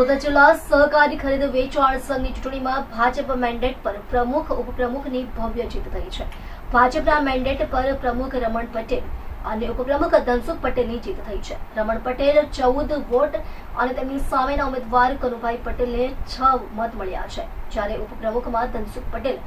સુરત જિલ્લા સહકારી ખરીદ વેચાણ સંઘની ચૂંટણીમાં ભાજપ મેન્ડેટ પર પ્રમુખ, ઉપપ્રમુખની ભવ્ય જીત થઈ છે. ભાજપના મેન્ડેટ પર પ્રમુખ રમણ પટેલ અને ઉપપ્રમુખ ધનસુખ પટેલની જીત થઈ છે. રમણ પટેલ ચૌદ વોટ અને તેમની સામેના ઉમેદવાર કનુભાઈ પટેલને છ મત મળ્યા છે. જ્યારે ઉપપ્રમુખમાં ધનસુખ પટેલ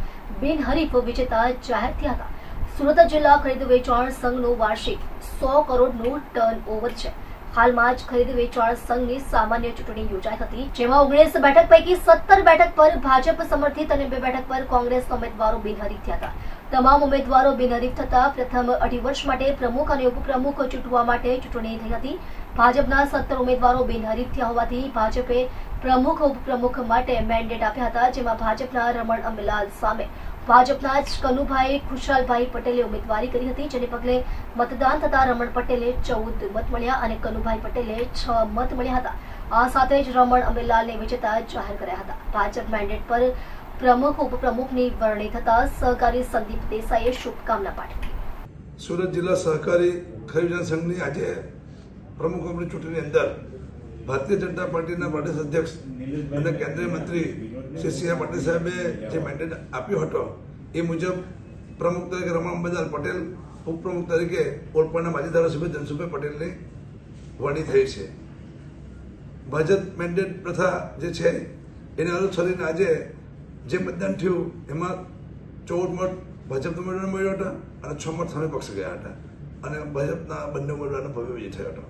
બિનહરીફ વિજેતા જાહેર થયા હતા. સુરત જિલ્લા ખરીદ વેચાણ સંઘનું વાર્ષિક સો કરોડનું ટર્ન ઓવર છે. હાલમાં જ ખરીદ વેચાણ સંઘની સામાન્ય ચૂંટણી યોજાઈ હતી, જેમાં ઓગણીસ બેઠક પૈકી સત્તર બેઠક પર ભાજપ સમર્થિત અને બે બેઠક પર કોંગ્રેસ ઉમેદવારો બિનહરીફ થયા હતા. તમામ ઉમેદવારો બિનહરીફ થતા પ્રથમ અઢી વર્ષ માટે પ્રમુખ અને ઉપપ્રમુખ ચૂંટવા માટે ચૂંટણી થઈ હતી. ભાજપના સત્તર ઉમેદવારો બિનહરીફ થયા હોવાથી ભાજપે પ્રમુખ, ઉપપ્રમુખ માટે મેન્ડેટ આપ્યા હતા, જેમાં ભાજપના રમણ અંબલાલ સામે ભાજપના જ કનુભાઈ ખુશાલભાઈ પટેલે ઉમેદવારી કરી હતી, જેને પગલે મતદાન થતા રમણ પટેલે ચૌદ મત મળ્યા અને કનુભાઈ પટેલે છ મત મળ્યા હતા. આ સાથે જ રમણ અંબેલાલને વિજેતા જાહેર કર્યા હતા. ભાજપ મેન્ડેટ પર પ્રમુખ, ઉપપ્રમુખની વરણી થતા સહકારી સંદીપ દેસાઈએ શુભકામના પાઠવી. સુરત જિલ્લા સહકારી ખરીદદાર સંઘની આજે પ્રમુખ ચૂંટણીની અંદર ભારતીય જનતા પાર્ટીના પ્રદેશ અધ્યક્ષ અને કેન્દ્રીય મંત્રી શ્રી સી આર પાટીલ સાહેબે જે મેન્ડેટ આપ્યો હતો, એ મુજબ પ્રમુખ તરીકે રમણ અંબેલાલ પટેલ, ઉપપ્રમુખ તરીકે ઓલપાડના માજી ધારાસભ્ય ધનસુભાઈ પટેલની વરણી થઈ છે. ભાજપ મેન્ડેટ પ્રથા જે છે, એને અનુસરીને આજે જે મતદાન થયું, એમાં ચૌદ મત ભાજપ ઉમેદવારને મળ્યો હતા અને છ મત સામે પક્ષ ગયા હતા. અને ભાજપના બંને ઉમેદવારનો ભવ્ય વિજય થયો હતો.